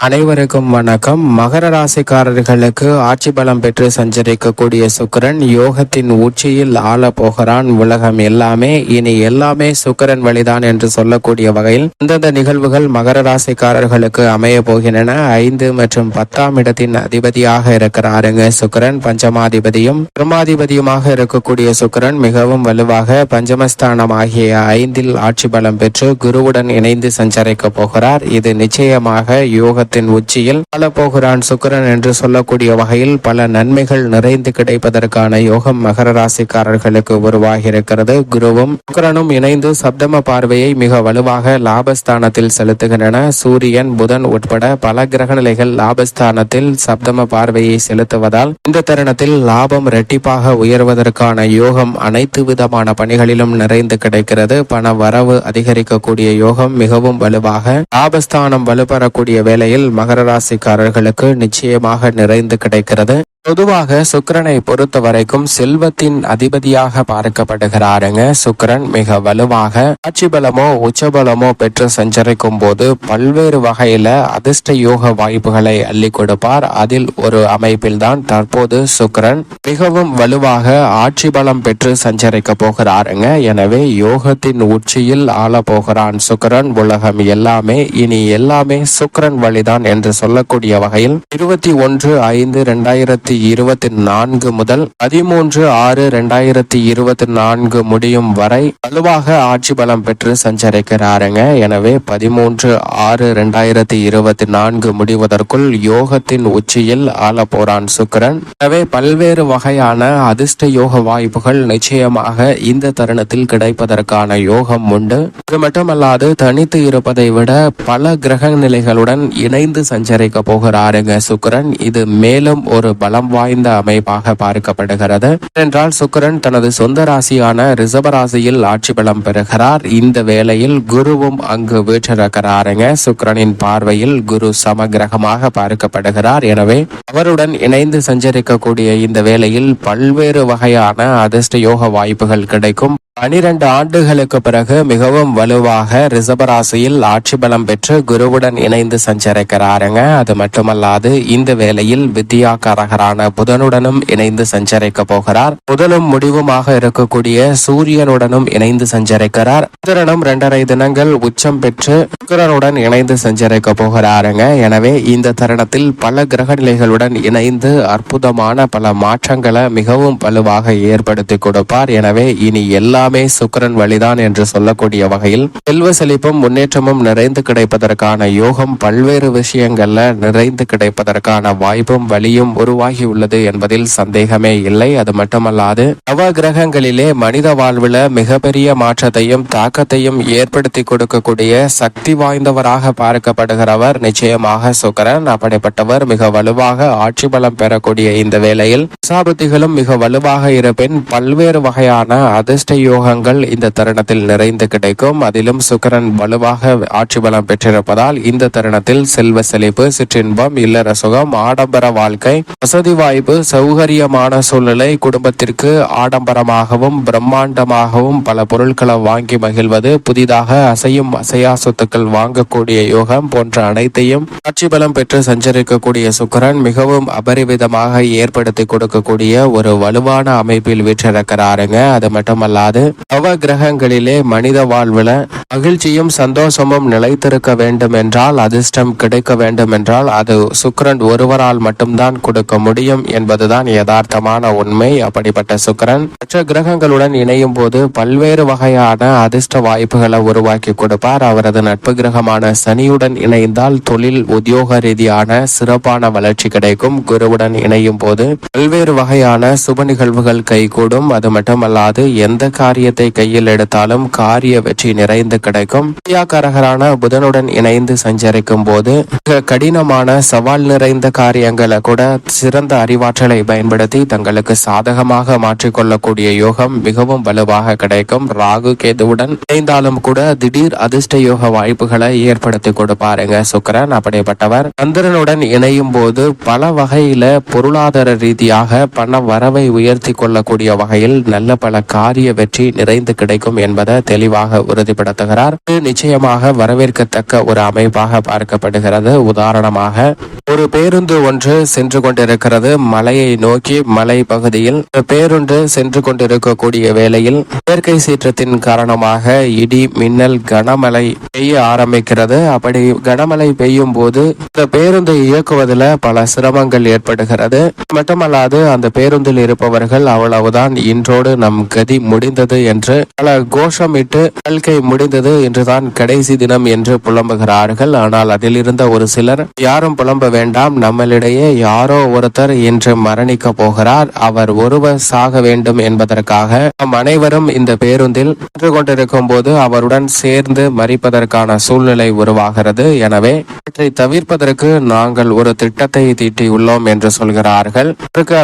அனைவருக்கும் வணக்கம். மகர ராசிக்காரர்களுக்கு ஆட்சி பலம் பெற்று சஞ்சரிக்கக்கூடிய சுக்கிரன் யோகத்தின் உச்சியில் ஆள போகிறான் உலகம் எல்லாமே இனி எல்லாமே சுக்கிரன் வழிதான் என்று சொல்லக்கூடிய வகையில் இந்தந்த நிகழ்வுகள் மகர ராசிக்காரர்களுக்கு அமைய போகின்றன. ஐந்து மற்றும் பத்தாம் இடத்தின் அதிபதியாக இருக்கிறாருங்க சுக்கிரன். பஞ்சமாதிபதியும் பிரமாதிபதியுமாக இருக்கக்கூடிய சுக்கிரன் மிகவும் வலுவாக பஞ்சமஸ்தானம் ஆகிய ஐந்தில் ஆட்சி பலம் பெற்று குருவுடன் இணைந்து சஞ்சரிக்க போகிறார். இது நிச்சயமாக யோக யோகத்தின் உச்சியில் போகிறான் சுக்கரன் என்று சொல்லக்கூடிய வகையில் பல நன்மைகள் நிறைந்து கிடைப்பதற்கான யோகம் மகர ராசிக்காரர்களுக்கு உருவாகியிருக்கிறது. குருவும் சுக்கரனும் இணைந்து சப்தம பார்வையை மிக வலுவாக லாபஸ்தானத்தில் செலுத்துகின்றன. சூரியன் புதன் உட்பட பல கிரக நிலைகள் லாபஸ்தானத்தில் சப்தம பார்வையை செலுத்துவதால் இந்த தருணத்தில் லாபம் இரட்டிப்பாக உயர்வதற்கான யோகம் அனைத்து விதமான பணிகளிலும் நிறைந்து கிடைக்கிறது. பண வரவு அதிகரிக்கக்கூடிய யோகம் மிகவும் வலுவாக லாபஸ்தானம் வலுப்பெறக்கூடிய வேளையில் மகர ராசிக்காரர்களுக்கு நிச்சயமாக நிறைந்து கிடைக்கிறது. பொதுவாக சுக்கரனை பொறுத்த வரைக்கும் செல்வத்தின் அதிபதியாக பார்க்கப்படுகிறாருங்க. சுக்கிரன் மிக வலுவாக ஆட்சி பலமோ உச்சபலமோ பெற்று சஞ்சரிக்கும் போது பல்வேறு வகையில அதிர்ஷ்ட யோக வாய்ப்புகளை அள்ளி கொடுப்பார். அதில் ஒரு அமைப்பில் தான் தற்போது சுக்கரன் மிகவும் வலுவாக ஆட்சி பலம் பெற்று சஞ்சரிக்க போகிறாருங்க. எனவே யோகத்தின் உச்சியில் ஆள போகிறான் சுக்கரன். உலகம் எல்லாமே இனி எல்லாமே சுக்கிரன் தான் என்று சொல்லக்கூடிய வகையில் இருபத்தி ஒன்று ஐந்து இரண்டாயிரத்தி இருபத்தி நான்கு முதல் பதிமூன்று ஆறு இரண்டாயிரத்தி இருபத்தி நான்கு முடியும் வரை வலுவாக ஆட்சி பலம் பெற்று சஞ்சரிக்கிறாருங்க. எனவே பதிமூன்று ஆறு இரண்டாயிரத்தி இருபத்தி நான்கு முடிவதற்குள் யோகத்தின் உச்சியில் ஆள போறான் சுக்கரன். எனவே பல்வேறு வகையான அதிர்ஷ்ட யோக வாய்ப்புகள் நிச்சயமாக இந்த தருணத்தில் கிடைப்பதற்கான யோகம் உண்டு. இது மட்டுமல்லாது தனித்து இருப்பதை விட பல கிரக நிலைகளுடன் இணை இணைந்து சஞ்சரிக்க போகிறாருங்க சுக்கிரன். இது மேலும் ஒரு பலம் வாய்ந்த அமைப்பாக பார்க்கப்படுகிறது. என்றால் சுக்கிரன் தனது சொந்த ராசியான ரிசர்வ ராசியில் ஆட்சி பலம் பெறுகிறார். இந்த வேளையில் குருவும் அங்கு வீற்றிருக்கிறாருங்க. சுக்கிரனின் பார்வையில் குரு சமகிரகமாக பார்க்கப்படுகிறார். எனவே அவருடன் இணைந்து சஞ்சரிக்கக்கூடிய இந்த வேளையில் பல்வேறு வகையான அதிர்ஷ்ட யோக வாய்ப்புகள் கிடைக்கும். பனிரெண்டு ஆண்டுகளுக்கு பிறகு மிகவும் வலுவாக ரிசபராசியில் ஆட்சி பலம் பெற்று குருவுடன் இணைந்து சஞ்சரிக்கிறாருங்க. அது மட்டுமல்லாது இந்த வேளையில் வித்யாகாரகரான புதனுடனும் இணைந்து சஞ்சரிக்க போகிறார். முதலும் முடிவுமாக இருக்கக்கூடிய சூரியனுடனும் இணைந்து சஞ்சரிக்கிறார். சுக்கிரனும் இரண்டரை தினங்கள் உச்சம் பெற்று சுக்கிரனுடன் இணைந்து சஞ்சரிக்க போகிறாருங்க. எனவே இந்த தருணத்தில் பல கிரக நிலைகளுடன் இணைந்து அற்புதமான பல மாற்றங்களை மிகவும் வலுவாக ஏற்படுத்தி கொடுப்பார். எனவே இனி எல்லா எல்லாமே சுக்கரன் வழிதான் என்று சொல்லக்கூடிய வகையில் செல்வ செழிப்பும் முன்னேற்றமும் நிறைந்து கிடைப்பதற்கான யோகம் பல்வேறு விஷயங்கள்ல நிறைந்து கிடைப்பதற்கான வாய்ப்பும் வழியும் உருவாகி உள்ளது என்பதில் சந்தேகமே இல்லை. அது மட்டுமல்லாது நவ கிரகங்களிலே மனித வாழ்வுல மிகப்பெரிய மாற்றத்தையும் தாக்கத்தையும் ஏற்படுத்தி கொடுக்கக்கூடிய சக்தி வாய்ந்தவராக பார்க்கப்படுகிறவர் நிச்சயமாக சுக்கரன். அப்படிப்பட்டவர் மிக வலுவாக ஆட்சி பலம் பெறக்கூடிய இந்த வேளையில் சாபுத்திகளும் மிக வலுவாக இருப்பின் பல்வேறு வகையான அதிர்ஷ்ட யோகங்கள் இந்த தருணத்தில் நிறைந்து கிடைக்கும். அதிலும் சுக்கரன் வலுவாக ஆட்சி பலம் பெற்றிருப்பதால் இந்த தருணத்தில் செல்வ செழிப்பு சிற்றின்பம் இல்லற சுகம் ஆடம்பர வாழ்க்கை வசதி வாய்ப்பு சௌகரியமான சூழ்நிலை குடும்பத்திற்கு ஆடம்பரமாகவும் பிரம்மாண்டமாகவும் பல பொருட்களை வாங்கி மகிழ்வது புதிதாக அசையும் அசையா சொத்துக்கள் வாங்கக்கூடிய யோகம் போன்ற அனைத்தையும் ஆட்சி பலம் பெற்று சஞ்சரிக்கக்கூடிய சுக்கரன் மிகவும் அபரிவிதமாக ஏற்படுத்தி கொடுக்கக்கூடிய ஒரு வலுவான அமைப்பில் வீற்றிருக்கிறாருங்க. அது மட்டுமல்லாது நவ கிரகங்களிலே மனித வாழ்வுல மகிழ்ச்சியும் சந்தோஷமும் நிலைத்திருக்க வேண்டும் என்றால் அதிர்ஷ்டம் கிடைக்க வேண்டும் என்றால் அது சுக்கரன் ஒருவரால் மட்டும்தான் கொடுக்க முடியும் என்பதுதான் யதார்த்தமான உண்மை. அப்படிப்பட்ட சுக்கரன் மற்ற கிரகங்களுடன் இணையும் போது பல்வேறு வகையான அதிர்ஷ்ட வாய்ப்புகளை உருவாக்கி கொடுப்பார். அவரது நட்பு கிரகமான சனியுடன் இணைந்தால் தொழில் உத்தியோக ரீதியான சிறப்பான வளர்ச்சி கிடைக்கும். குருவுடன் இணையும் போது பல்வேறு வகையான சுப நிகழ்வுகள் கைகூடும். அது மட்டுமல்லாது எந்த காரியத்தை கையில் எடுத்தாலும் காரிய வெற்றி நிறைந்து கிடைக்கும். வித்யாகாரகரான புதனுடன் இணைந்து சஞ்சரிக்கும் போது மிக கடினமான சவால் நிறைந்த காரியங்களை கூட சிறந்த அறிவாற்றலை பயன்படுத்தி தங்களுக்கு சாதகமாக மாற்றிக்கொள்ளக்கூடிய யோகம் மிகவும் வலுவாக கிடைக்கும். ராகு கேதுவுடன் இணைந்தாலும் கூட திடீர் அதிர்ஷ்ட யோக வாய்ப்புகளை ஏற்படுத்தி கொடுப்பாருங்க சுக்கரன். அப்படிப்பட்டவர் சந்திரனுடன் இணையும் போது பல வகையில பொருளாதார ரீதியாக பண வரவை உயர்த்தி கொள்ளக்கூடிய வகையில் நல்ல பல காரிய வெற்றி வழி நிறைந்து கிடைக்கும் என்பதை தெளிவாக உறுதிப்படுத்துகிறார். நிச்சயமாக வரவேற்கத்தக்க ஒரு அமைப்பாக பார்க்கப்படுகிறது. உதாரணமாக ஒரு பேருந்து ஒன்று சென்று கொண்டிருக்கிறது. மலையை நோக்கி மலை பகுதியில் பேருந்து சென்று கொண்டிருக்கக்கூடிய வேளையில் இயற்கை சீற்றத்தின் காரணமாக இடி மின்னல் கனமழை பெய்ய ஆரம்பிக்கிறது. அப்படி கனமழை பெய்யும் போது இந்த பேருந்தை இயக்குவதில் பல சிரமங்கள் ஏற்படுகிறது. மட்டுமல்லாது அந்த பேருந்தில் இருப்பவர்கள் அவ்வளவுதான் இன்றோடு நம் கதி முடிந்தது என்று பல கோஷமிட்டு வாழ்க்கை முடிந்தது என்றுதான் கடைசி தினம் என்று புலம்புகிறார்கள். ஆனால் அதில் இருந்த ஒரு சிலர் யாரும் புலம்ப வேண்டாம் நம்மளிடையே யாரோ ஒருத்தர் இன்று மரணிக்க போகிறார். அவர் ஒருவர் சாக வேண்டும் என்பதற்காக நம் அனைவரும் இந்த பேருந்தில் சென்று கொண்டிருக்கும் போது அவருடன் சேர்ந்து மறிப்பதற்கான சூழ்நிலை உருவாகிறது. எனவே இவற்றை தவிர்ப்பதற்கு நாங்கள் ஒரு திட்டத்தை தீட்டியுள்ளோம் என்று சொல்கிறார்கள்.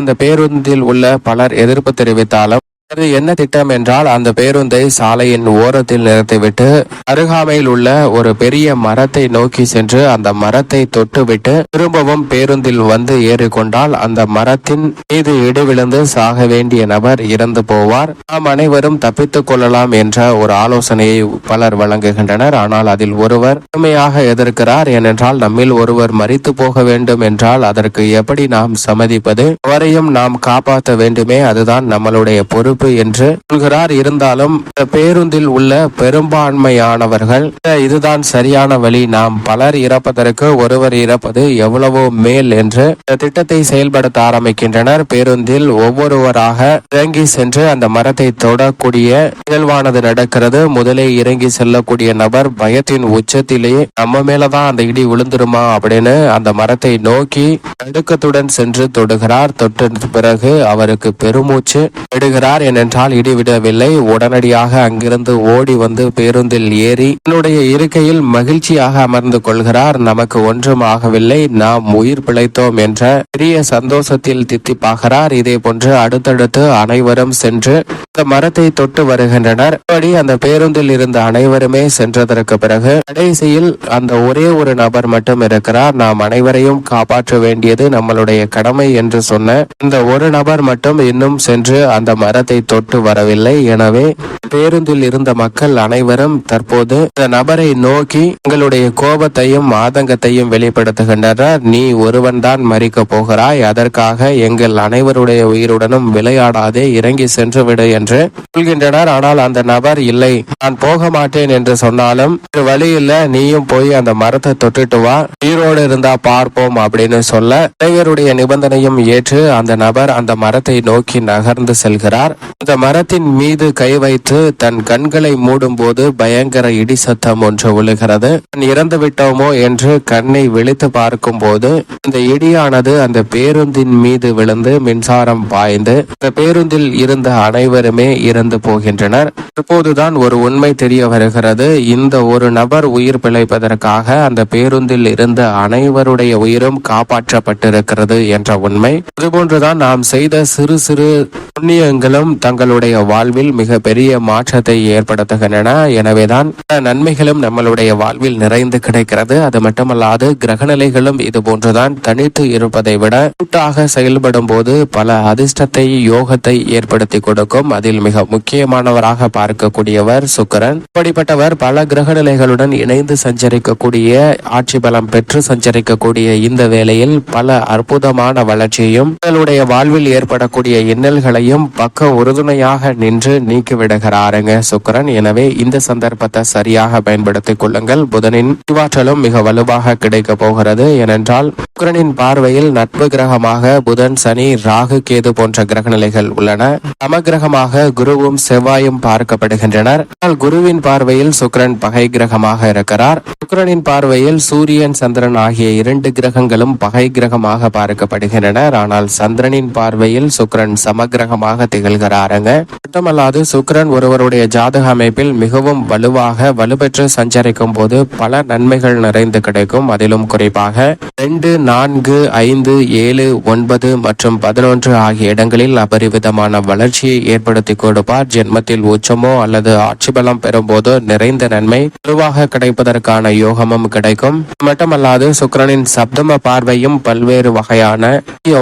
அந்த பேருந்தில் உள்ள பலர் எதிர்ப்பு தெரிவித்தாலும் என்ன திட்டம் என்றால் அந்த பேருந்தை சாலையின் ஓரத்தில் நிறுத்திவிட்டு அருகாமையில் உள்ள ஒரு பெரிய மரத்தை நோக்கி சென்று அந்த மரத்தை தொட்டுவிட்டு திரும்பவும் பேருந்தில் வந்து ஏறிக்கொண்டால் அந்த மரத்தின் மீது இடிவிழுந்து சாக வேண்டிய நபர் இறந்து போவார். நாம் அனைவரும் தப்பித்துக் கொள்ளலாம் என்ற ஒரு ஆலோசனையை பலர் வழங்குகின்றனர். ஆனால் அதில் ஒருவர் உண்மையாக எதிர்க்கிறார். ஏனென்றால் நம்மில் ஒருவர் மறித்து போக வேண்டும் என்றால் அதற்கு எப்படி நாம் சம்மதிப்பது? அவரையும் நாம் காப்பாற்ற வேண்டுமே. அதுதான் நம்மளுடைய பொறுப்பு. என்று சொல்கிறார். இருந்தாலும் பேருந்தில் உள்ள பெரும்பான்மையானவர்கள் இதுதான் சரியான வழி. நாம் பலர் இறப்பதற்கு ஒருவர் இறப்பது எவ்வளவோ மேல் என்று திட்டத்தை செயல்படுத்த ஆரம்பிக்கின்றனர். பேருந்தில் ஒவ்வொருவராக இறங்கி சென்று அந்த மரத்தை தொடக்கூடிய நிகழ்வானது நடக்கிறது. முதலே இறங்கி செல்லக்கூடிய நபர் பயத்தின் உச்சத்திலே நம்ம மேலதான் அந்த இடி விழுந்துருமா? அப்படின்னு அந்த மரத்தை நோக்கி நடுக்கத்துடன் சென்று தொடுகிறார். தொட்ட பிறகு அவருக்கு பெருமூச்சு விடுகிறார் ஏனென்றால் இடிவிடவில்லை. உடனடியாக அங்கிருந்து ஓடி வந்து பேருந்தில் ஏறி தன்னுடைய இருக்கையில் மகிழ்ச்சியாக அமர்ந்து கொள்கிறார். நமக்கு ஒன்றும் ஆகவில்லை. நாம் உயிர் பிழைத்தோம் என்ற பெரிய சந்தோஷத்தில் தித்திப்பாகிறார் இதே போன்று அடுத்தடுத்து அனைவரும் சென்று அந்த மரத்தை தொட்டு வருகின்றனர். அந்த பேருந்தில் இருந்த அனைவருமே சென்றதற்கு பிறகு கடைசியில் அந்த ஒரே ஒரு நபர் மட்டும் இருக்கிறார். நாம் அனைவரையும் காப்பாற்ற வேண்டியது நம்மளுடைய கடமை என்று சொன்ன இந்த ஒரு நபர் மட்டும் இன்னும் சென்று அந்த மரத்தை தொட்டு வரவில்லை. எனவே பேருந்தில் இருந்த மக்கள் அனைவரும் தற்போது இந்த நபரை நோக்கி உங்களுடைய கோபத்தையும் ஆதங்கத்தையும் வெளிப்படுத்துகின்றனர். நீ ஒருவன் தான் மறிக்க போகிறாய். அதற்காக எங்கள் அனைவருடைய உயிருடனும் விளையாடாதே. இறங்கி சென்று விடு என்று சொல்கின்றனர். ஆனால் அந்த நபர் இல்லை. நான் போக மாட்டேன் என்று சொன்னாலும் வேறு வழி இல்ல. நீயும் போய் அந்த மரத்தை தொட்டுட்டு வா. உயிரோடு இருந்தா பார்ப்போம் அப்படின்னு சொல்ல இளைஞருடைய நிபந்தனையும் ஏற்று அந்த நபர் அந்த மரத்தை நோக்கி நகர்ந்து செல்கிறார். அந்த மரத்தின் மீது கை வைத்து தன் கண்களை மூடும் போது பயங்கர இடி சத்தம் ஒன்று விழுகிறது. இறந்து விட்டோமோ? என்று கண்ணை விழித்து பார்க்கும் போது அந்த இடியானது அந்த பேருந்தின் மீது விழுந்து மின்சாரம் பாய்ந்து அந்த பேருந்தில் இருந்த அனைவருமே இறந்து போகின்றனர். இப்போதுதான் ஒரு உண்மை தெரிய வருகிறது. இந்த ஒரு நபர் உயிர் பிழைப்பதற்காக அந்த பேருந்தில் இருந்த அனைவருடைய உயிரும் காப்பாற்றப்பட்டிருக்கிறது என்ற உண்மை. இதுபோன்றுதான் நாம் செய்த சிறு சிறு புண்ணியங்களும் தங்களுடைய வாழ்வில் மிக பெரிய மாற்றத்தை ஏற்படுத்துகின்றன. எனவேதான் நன்மைகளும் நம்மளுடைய வாழ்வில் நிறைந்து கிடைக்கிறது. அது மட்டுமல்லாது கிரகநிலைகளும் இது போன்றுதான் தனித்து இருப்பதை விட கூட்டாக செயல்படும் போது பல அதிர்ஷ்டத்தை யோகத்தை ஏற்படுத்தி கொடுக்கும். அதில் மிக முக்கியமானவராக பார்க்கக்கூடியவர் சுக்கரன். இப்படிப்பட்டவர் பல கிரகநிலைகளுடன் இணைந்து சஞ்சரிக்கக்கூடிய ஆட்சி பலம் பெற்று சஞ்சரிக்கக்கூடிய இந்த வேளையில் பல அற்புதமான வளர்ச்சியையும் தங்களுடைய வாழ்வில் ஏற்படக்கூடிய இன்னல்களையும் பக்க உறுதுணையாக நின்று நீக்கிவிடுகிறாருங்க. சுக்கிரன் எனவே இந்த சந்தர்ப்பத்தை சரியாக பயன்படுத்திக் கொள்ளுங்கள். புதனின் அறிவாற்றலும் மிக வலுவாக கிடைக்க போகிறது. ஏனென்றால் சுக்கிரனின் பார்வையில் நட்பு கிரகமாக புதன் சனி ராகு கேது போன்ற கிரகநிலைகள் உள்ளன. சமகிரகமாக குருவும் செவ்வாயும் பார்க்கப்படுகின்றனர். ஆனால் குருவின் பார்வையில் சுக்கிரன் பகை கிரகமாக இருக்கிறார். சுக்கிரனின் பார்வையில் சூரியன் சந்திரன் ஆகிய இரண்டு கிரகங்களும் பகை கிரகமாக பார்க்கப்படுகின்றனர். ஆனால் சந்திரனின் பார்வையில் சுக்கிரன் சமகிரகமாக வராருங்க. மட்டுமல்லாது சுக்கரன் ஒருவருடைய ஜாதக அமைப்பில் மிகவும் வலுவாக வலுப்பெற்று சஞ்சரிக்கும் போது பல நன்மைகள் நிறைந்து கிடைக்கும். அதிலும் குறிப்பாக ரெண்டு நான்கு ஐந்து ஏழு ஒன்பது மற்றும் பதினொன்று ஆகிய இடங்களில் அபரிவிதமான வளர்ச்சியை ஏற்படுத்தி கொடுப்பார். ஜென்மத்தில் உச்சமோ அல்லது ஆட்சி பலம் பெறும்போதோ நிறைந்த நன்மை வலுவாக கிடைப்பதற்கான யோகமும் கிடைக்கும். மட்டுமல்லாது சுக்கரனின் சப்தம பார்வையும் பல்வேறு வகையான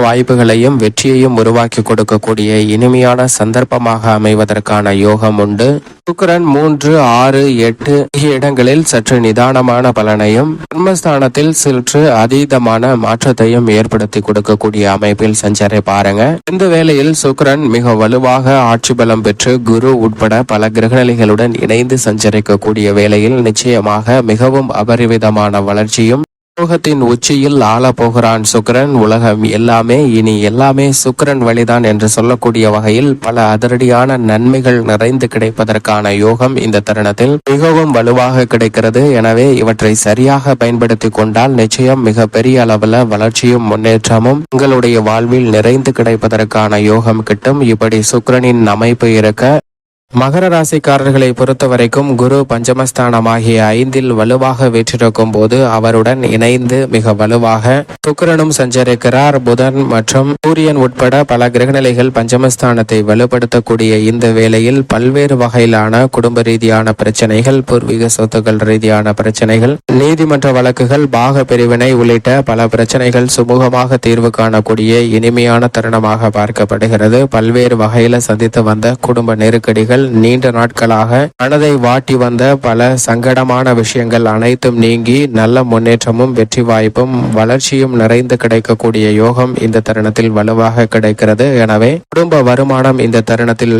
வாய்ப்புகளையும் வெற்றியையும் உருவாக்கி கொடுக்கக்கூடிய இனிமையான சந்தர்ப்பமாக அமைவதற்கான யோகம் உண்டு. சுக்கிரன் மூன்று ஆறு எட்டு இடங்களில் சற்று நிதானமான பலனையும் ஜென்மஸ்தானத்தில் சற்று அதீதமான மாற்றத்தையும் ஏற்படுத்தி கொடுக்கக்கூடிய அமைப்பில் சஞ்சரை பாருங்க. இந்த வேளையில் சுக்கரன் மிக வலுவாக ஆட்சி பலம் பெற்று குரு உட்பட பல கிரகநிலைகளுடன் இணைந்து சஞ்சரிக்கக்கூடிய வேளையில் நிச்சயமாக மிகவும் அபரிவிதமான வளர்ச்சியும் யோகத்தின் உச்சியில் ஆள போகிறான் சுக்கரன். உலகம் எல்லாமே இனி எல்லாமே சுக்கிரன் வழிதான் என்று சொல்லக்கூடிய வகையில் பல அதிரடியான நன்மைகள் நிறைந்து கிடைப்பதற்கான யோகம் இந்த தருணத்தில் மிகவும் வலுவாக கிடைக்கிறது. எனவே இவற்றை சரியாக பயன்படுத்தி கொண்டால் நிச்சயம் மிக பெரிய அளவுல வளர்ச்சியும் முன்னேற்றமும் உங்களுடைய வாழ்வில் நிறைந்து கிடைப்பதற்கான யோகம் கிட்டும். இப்படி சுக்கிரனின் அமைப்பு இருக்க மகர ராசிக்காரர்களை பொறுத்த வரைக்கும் குரு பஞ்சமஸ்தானமாகிய ஐந்தில் வலுவாக வீற்றிருக்கும் போது அவருடன் இணைந்து மிக வலுவாக சுக்கரனும் சஞ்சரிக்கிறார். புதன் மற்றும் சூரியன் உட்பட பல கிரகநிலைகள் பஞ்சமஸ்தானத்தை வலுப்படுத்தக்கூடிய இந்த வேளையில் பல்வேறு வகையிலான குடும்ப ரீதியான பிரச்சனைகள் பூர்வீக சொத்துக்கள் ரீதியான பிரச்சனைகள் நீதிமன்ற வழக்குகள் பாக பிரிவினை உள்ளிட்ட பல பிரச்சனைகள் சுமூகமாக தீர்வு காணக்கூடிய இனிமையான தருணமாக பார்க்கப்படுகிறது. பல்வேறு வகையில சந்தித்து வந்த குடும்ப நெருக்கடிகள் நீண்ட நாட்களாக மனதை வாட்டி வந்த பல சங்கடமான விஷயங்கள் அனைத்தும் நீங்கி நல்ல முன்னேற்றமும் வெற்றி வாய்ப்பும் வளர்ச்சியும் நிறைந்து கிடைக்கக்கூடிய யோகம் இந்த தருணத்தில் வலுவாக கிடைக்கிறது. எனவே குடும்ப வருமானம் இந்த தருணத்தில்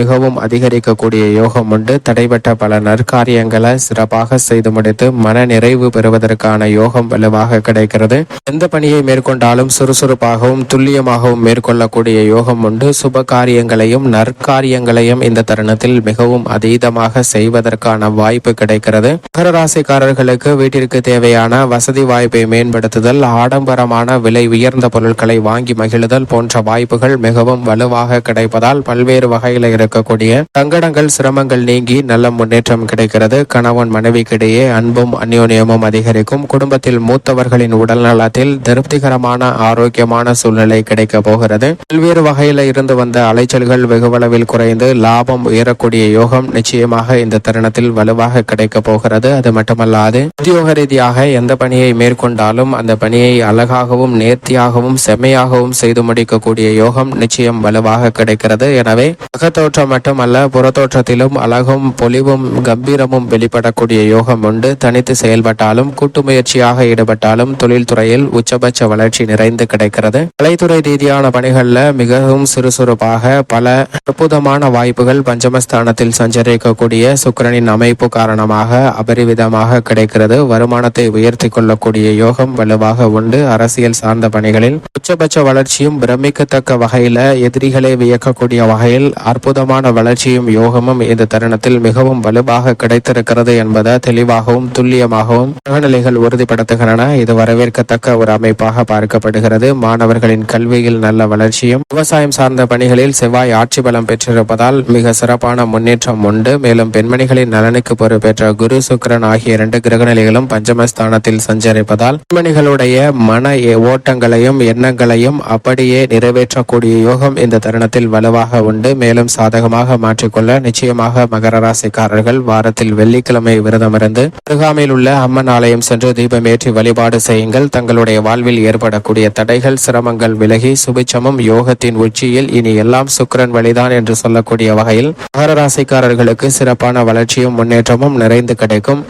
மிகவும் அதிகரிக்கக்கூடிய யோகம் உண்டு. தடைபட்ட பல நற்காரியங்களை சிறப்பாக செய்து முடித்து மன நிறைவு பெறுவதற்கான யோகம் வலுவாக கிடைக்கிறது. எந்த பணியை மேற்கொண்டாலும் சுறுசுறுப்பாகவும் துல்லியமாகவும் மேற்கொள்ளக்கூடிய யோகம் உண்டு. சுப காரியங்களையும் நற்காரியங்களையும் இந்த இந்த தருணத்தில் மிகவும் அதீதமாக செய்வதற்கான வாய்ப்பு கிடைக்கிறது. மகர ராசிக்காரர்களுக்கு வீட்டிற்கு தேவையான வசதி வாய்ப்பை மேம்படுத்துதல் ஆடம்பரமான விலை உயர்ந்த பொருட்களை வாங்கி மகிழுதல் போன்ற வாய்ப்புகள் மிகவும் வலுவாக கிடைப்பதால் பல்வேறு வகையில் இருக்கக்கூடிய சங்கடங்கள் சிரமங்கள் நீங்கி நல்ல முன்னேற்றம் கிடைக்கிறது. கணவன் மனைவிக்கிடையே அன்பும் அந்யோன்யமும் அதிகரிக்கும். குடும்பத்தில் மூத்தவர்களின் உடல் நலத்தில் திருப்திகரமான ஆரோக்கியமான சூழ்நிலை கிடைக்க போகிறது. பல்வேறு வகையில இருந்து வந்த அலைச்சல்கள் வெகுவளவில் குறைந்து லாப லாபம் உயரக்கூடிய யோகம் நிச்சயமாக இந்த தருணத்தில் வலுவாக கிடைக்க போகிறது. அது மட்டுமல்லாது உத்தியோக ரீதியாக எந்த பணியை மேற்கொண்டாலும் அந்த பணியை அழகாகவும் நேர்த்தியாகவும் செம்மையாகவும் செய்து முடிக்கக்கூடிய யோகம் நிச்சயம் வலுவாக கிடைக்கிறது. எனவே அகத்தோற்றம் மட்டுமல்ல புறத்தோற்றத்திலும் அழகும் பொலிவும் கம்பீரமும் வெளிப்படக்கூடிய யோகம் உண்டு. தனித்து செயல்பட்டாலும் கூட்டு முயற்சியாக ஈடுபட்டாலும் தொழில்துறையில் உச்சபட்ச வளர்ச்சி நிறைந்து கிடைக்கிறது. கலைத்துறை ரீதியான பணிகளில் மிகவும் சுறுசுறுப்பாக பல அற்புதமான வாய்ப்புகள் பஞ்சமஸ்தானத்தில் சஞ்சரிக்கக்கூடிய சுக்கிரனின் அமைப்பு காரணமாக அபரிவிதமாக கிடைக்கிறது. வருமானத்தை உயர்த்தி கொள்ளக்கூடிய யோகம் வலுவாக உண்டு. அரசியல் சார்ந்த பணிகளில் உச்சபட்ச வளர்ச்சியும் பிரமிக்கத்தக்க வகையில எதிரிகளை வியக்கக்கூடிய வகையில் அற்புதமான வளர்ச்சியும் யோகமும் இந்த தருணத்தில் மிகவும் வலுவாக கிடைத்திருக்கிறது என்பதை தெளிவாகவும் துல்லியமாகவும் கிரகநிலைகள் உறுதிப்படுத்துகின்றன. இது வரவேற்கத்தக்க ஒரு அமைப்பாக பார்க்கப்படுகிறது. மாணவர்களின் கல்வியில் நல்ல வளர்ச்சியும் விவசாயம் சார்ந்த பணிகளில் செவ்வாய் ஆட்சி பலம் பெற்றிருப்பதால் மிக சிறப்பான முன்னேற்றம் உண்டு. மேலும் பெண்மணிகளின் நலனுக்கு பொறுப்பேற்ற குரு சுக்கிரன் ஆகிய இரண்டு கிரகநிலைகளும் பஞ்சமஸ்தானத்தில் சஞ்சரிப்பதால் பெண்மணிகளுடைய மன ஓட்டங்களையும் எண்ணங்களையும் அப்படியே நிறைவேற்றக்கூடிய யோகம் இந்த தருணத்தில் வலுவாக உண்டு. மேலும் சாதகமாக மாற்றிக்கொள்ள நிச்சயமாக மகர ராசிக்காரர்கள் வாரத்தில் வெள்ளிக்கிழமை விரதமிருந்து அருகாமையில் உள்ள அம்மன் ஆலயம் சென்று தீபமேற்றி வழிபாடு செய்யுங்கள். தங்களுடைய வாழ்வில் ஏற்படக்கூடிய தடைகள் சிரமங்கள் விலகி சுபிச்சமும் யோகத்தின் உச்சியில் இனி எல்லாம் சுக்கிரன் வழிதான் என்று சொல்லக்கூடிய வகையில் மகர ராசிக்காரர்களுக்கு சிறப்பான வளர்ச்சியும் முன்னேற்றமும் நிறைந்து கிடைக்கும்.